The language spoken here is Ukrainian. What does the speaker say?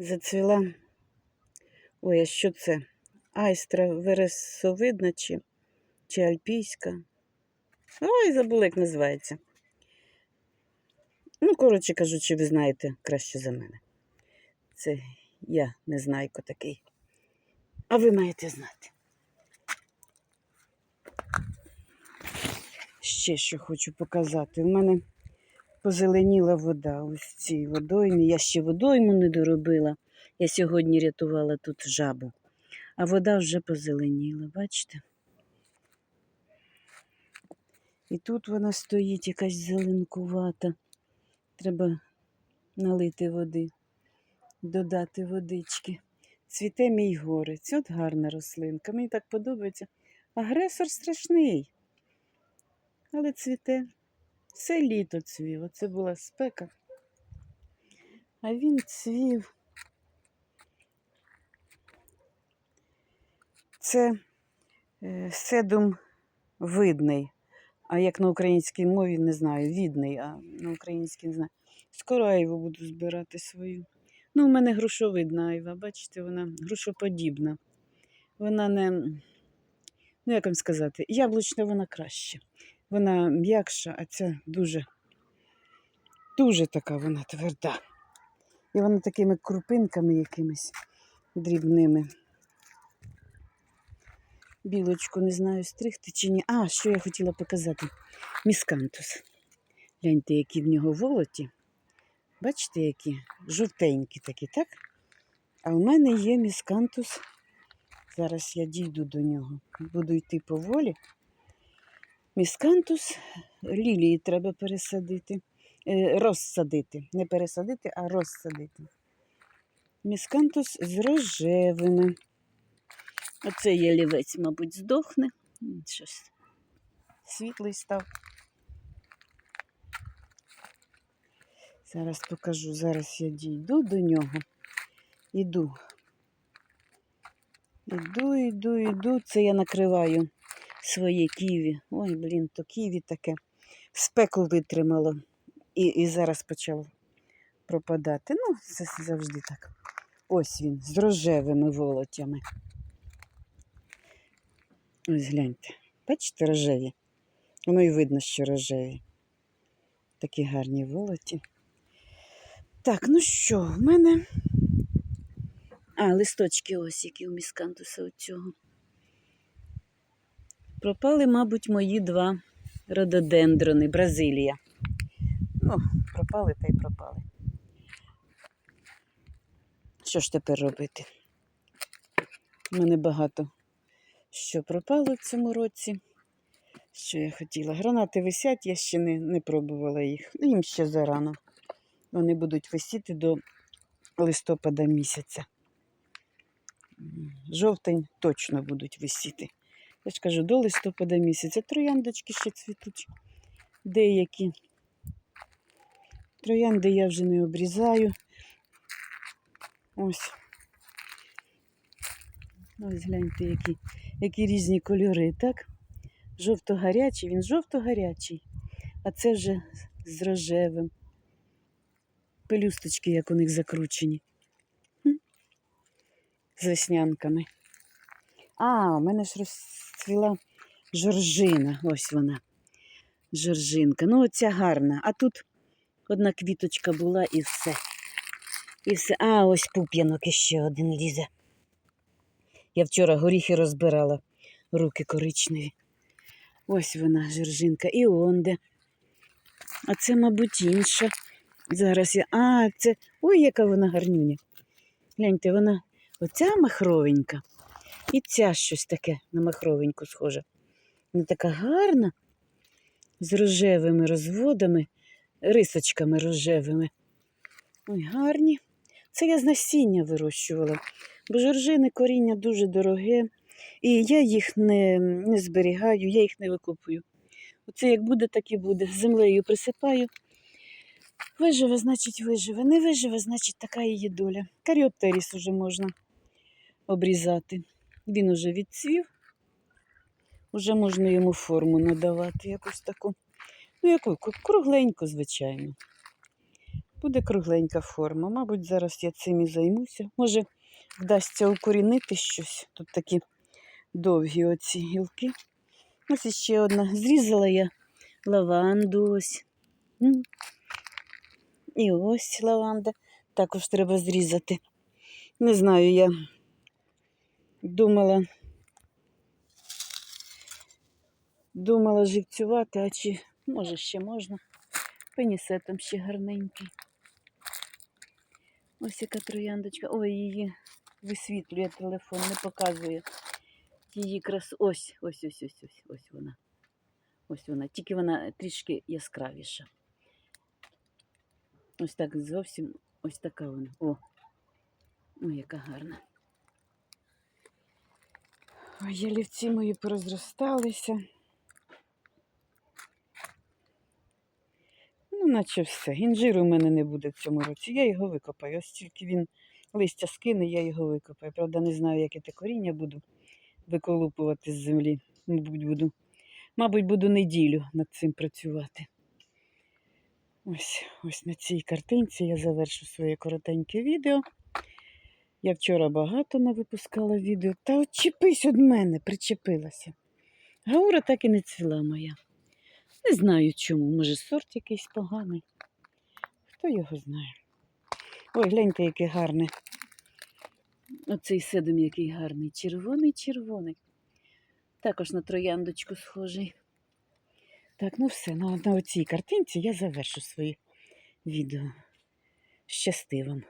зацвіла. Ой, а що це? Айстра вересовидна чи, чи альпійська? Ой, забула, як називається. Ну, коротше кажучи, ви знаєте краще за мене. Це я незнайко такий. А ви маєте знати. Ще що хочу показати. У мене позеленіла вода ось цій водоймі. Я ще водойму не доробила. Я сьогодні рятувала тут жабу. А вода вже позеленіла, бачите? І тут вона стоїть якась зеленкувата. Треба налити води, додати водички. Цвіте мій горець. От гарна рослинка. Мені так подобається. Агресор страшний. Але цвіте. Все літо цвів. Оце була спека. А він цвів. Це е, седум видний. А як на українській мові не знаю, відний, а на українській не знаю. Скоро айву буду збирати свою. Ну, у мене грушовидна айва, бачите, вона грушоподібна. Вона не, ну як вам сказати, яблучна вона краще. Вона м'якша, а ця дуже, дуже така вона тверда. І вона такими крупинками якимись дрібними. Білочку не знаю, стригти чи ні. А, що я хотіла показати? Міскантус. Гляньте, які в нього волоті. Бачите, які? Жовтенькі такі, так? А в мене є міскантус. Зараз я дійду до нього. Буду йти поволі. Міскантус лілії треба пересадити. Е, розсадити. Не пересадити, а розсадити. Міскантус з рожевими. Оцей ялівець, мабуть, здохне. Щось світлий став. Зараз покажу. Зараз я дійду до нього. Іду. Іду, іду, іду. Це я накриваю своє ківі. Ой, блін, то ківі таке. Спеку витримало. І, і зараз почав пропадати. Ну, це завжди так. Ось він, з рожевими волотями. Ось гляньте. Бачите, рожеві? Воно і видно, що рожеві. Такі гарні волоті. Так, ну що, в мене. А, листочки ось, які у міскантуса оцього. Пропали, мабуть, мої два рододендрони, Бразилія. Ну, пропали та й пропали. Що ж тепер робити? У мене багато що пропало в цьому році. Що я хотіла? Гранати висять, я ще не, не пробувала їх. Ну, їм ще зарано. Вони будуть висіти до листопада місяця. Жовтень точно будуть висіти. Я ж кажу, до листопада місяця. Трояндочки ще цвітуть. Деякі. Троянди я вже не обрізаю. Ось. Ось гляньте, які, які різні кольори, так? Жовто-гарячий, він жовто-гарячий, а це вже з рожевим. Пелюсточки, як у них закручені. З веснянками. А, у мене ж розцвіла жоржина. Ось вона. Жоржинка. Ну, оця гарна. А тут одна квіточка була і все. І все. А, ось пуп'янок іще один лізе. Я вчора горіхи розбирала, руки коричневі. Ось вона, жоржинка, і онде. А це, мабуть, інша. Зараз я. А, це. Ой, яка вона гарнюня. Гляньте, вона оця махровенька. І ця щось таке на махровеньку схоже. Вона така гарна, з рожевими розводами, рисочками рожевими. Ой, гарні. Це я з насіння вирощувала. Бо жоржини коріння дуже дороге, і я їх не, не зберігаю, я їх не викупую. Оце як буде, так і буде. Землею присипаю. Виживе, значить, виживе. Не виживе, значить, така її доля. Каріоптеріс уже можна обрізати. Він уже відцвів. Уже можна йому форму надавати якусь таку. Ну, яку кругленьку, звичайно. Буде кругленька форма. Мабуть, зараз я цим і займуся. Може, вдасться укорінити щось. Тут такі довгі оці гілки. Ось іще одна. Зрізала я лаванду ось. І ось лаванда. Також треба зрізати. Не знаю, я думала, думала живцювати, а чи може ще можна. Пенісетом ще гарненький. Ось яка трояндочка. Ой, її висвітлює телефон, не показує. Її красу. Ось, ось, ось, ось, ось, ось вона. Ось вона. Тільки вона трішки яскравіша. Ось так зовсім ось така вона. О! Ой, яка гарна. Ялівці мої порозросталися. Ну, наче все. Інжиру в мене не буде в цьому році. Я його викопаю. Ось тільки він листя скине, я його викопаю. Правда, не знаю, яке те коріння буду виколупувати з землі. Мабуть, буду, мабуть, буду неділю над цим працювати. Ось, ось на цій картинці я завершу своє коротеньке відео. Я вчора багато навипускала відео. Та очіпись від мене, причепилася. Гаура так і не цвіла моя. Не знаю чому. Може, сорт якийсь поганий. Хто його знає? Ой, гляньте, яке гарне. Оцей седум який гарний. Червоний, червоний. Також на трояндочку схожий. Так, ну все, на, на оцій картинці я завершу своє відео. Щасти вам!